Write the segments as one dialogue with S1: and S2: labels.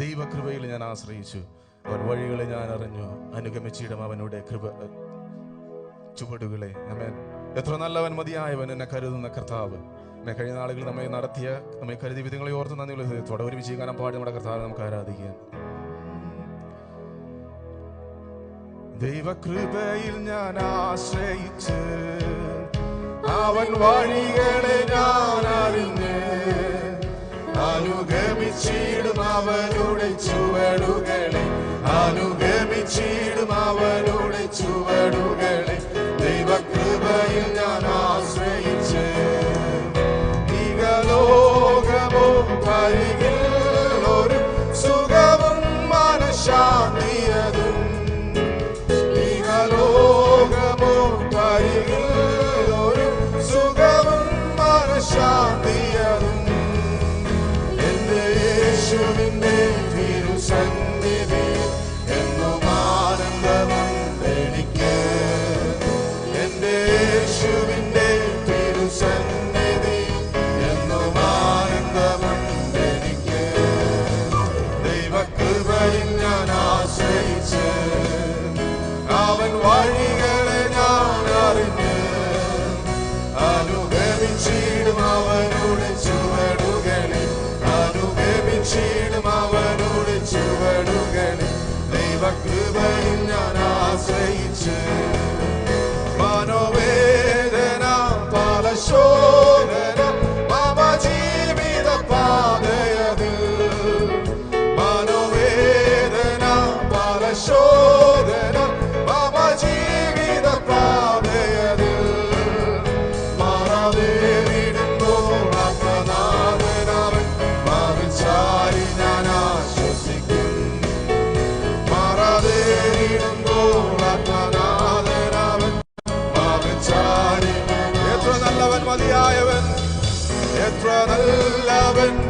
S1: ദൈവകൃപയിൽ ഞാൻ ആശ്രയിച്ചു. അവൻ വഴികളെ ഞാൻ അറിഞ്ഞു. അനുഗമിച്ചിടം അവനുടെ കൃപ ചുവടുകളെ. എത്ര നല്ലവൻ മതിയായവൻ എന്നെ കരുതുന്ന കർത്താവ്. അമ്മേ കഴിഞ്ഞ നാളുകളിൽ നമ്മെ നടത്തിയ നമ്മെ കരുതി വിധങ്ങളെ ഓർത്ത് നന്ദി ഹൃദയത്തോടെ ഒരു വിജയകാലം പാടി നമ്മുടെ കർത്താവ് നമുക്ക് ആരാധിക്കാം ദൈവകൃപയിൽ ഞാൻ ആശ്രയിച്ച് അവൻ വഴികളെ ഞാൻ അറിഞ്ഞ്. അനുഗമിച്ചിടും അവനുടെ ചുവടുകളെ. അനുഗമിച്ചിടും അവനുടെ ചുവടുകളെ. ദൈവകൃപയിൽ ഞാൻ ആശ്രയിച്ച് ഇകലോകമോ കരികിൽ ഒരു സുഖവും മനഃശാന്തിയതും. ഇകലോകമോ കരികിൽ ഒരു സുഖവും മനഃശാന്തിയതും യേശുവിന്റെ തിരുസന്നിധി എന്നും ആനന്ദമുണ്ടെനിക്ക് എന്റെ യേശുവിന്റെ തിരുസന്നിധി എന്നും ആനന്ദമുണ്ടെനിക്ക് ദൈവകൃപയിൽ ഞാൻ ആശ്രയിച്ച് അവൻ വഴികളെ ദൈവകൃപയിൽ ഞാൻ ആശ്രയിച്ച് എത്ര നല്ലവൻ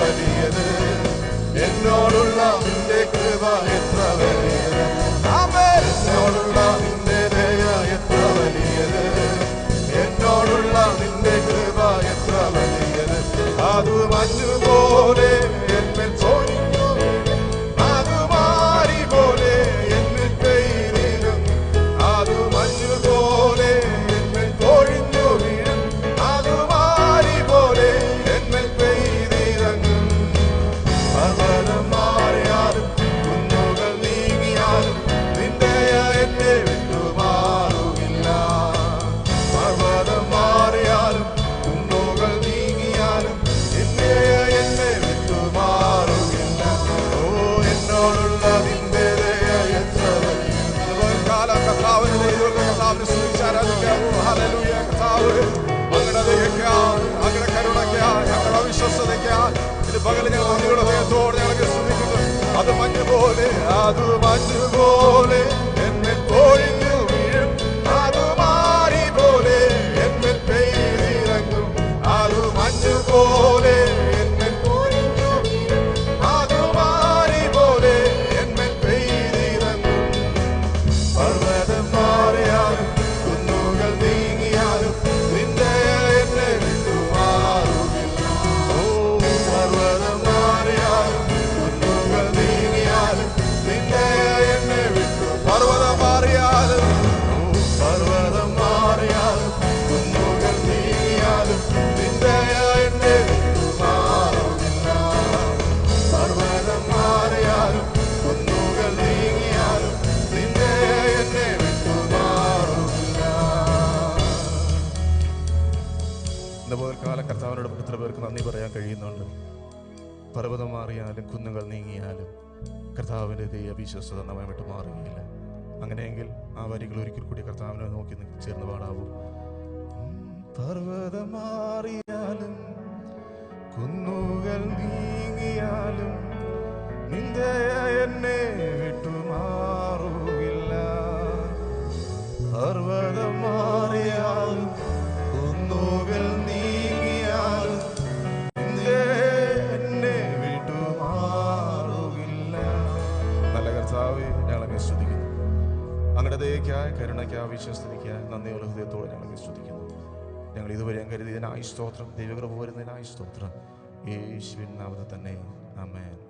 S1: വലിയത് എന്നോടുള്ള നിന്റെ കൃപ എത്ര വലിയത്. എന്നോടുള്ള നിന്റെ ദയ എത്ര വലിയത് എന്നോടുള്ള നിന്റെ കൃപ എത്ര വലിയത് അത് മഞ്ഞുപോലെ പകൽ ഞങ്ങൾ നന്ദിയുടെ ഹൃദയത്തോടെ സ്തുതിക്കുന്നു. അത് മഞ്ഞുപോലെ അത് മഞ്ഞുപോലെ. എന്നെ പൊഴിഞ്ഞു ഇന്ന് മുതൽക്കാല കർത്താവിനോട് എത്ര പേർക്ക് നന്ദി പറയാൻ കഴിയുന്നുണ്ട്. പർവതം മാറിയാലും കുന്നുകൾ നീങ്ങിയാലും കർത്താവിന്റെ ദൈവ വിശ്വസത നമ്മെ വിട്ട് മാറുകയില്ല. അങ്ങനെയെങ്കിൽ ആ വരികൾ ഒരിക്കൽ കൂടി കർത്താവിനെ നോക്കി ചേർന്ന് പാടാവൂ. പർവതം മാറിയാലും കുന്നുകൾ നീങ്ങിയാലും നിന്റെ എന്നെ വിട്ടുമാറുകില്ല പർവതം ഞങ്ങളെ സ്തുതിക്കുന്നു. അങ്ങയുടെ ദയക്കായ കരുണയ്ക്കായ വിശ്വസ്തയ്ക്കായ നന്ദിയുള്ള ഹൃദയത്തോടെ ഞങ്ങൾ സ്തുതിക്കുന്നു. ഞങ്ങൾ ഇതുവരെ കരുതിയതിനായി സ്തോത്രം ദൈവകൃപ വരുന്നതിനായി സ്തോത്രം. യേശുവിൻ നാമത്തിൽ തന്നെ. അമ്മേ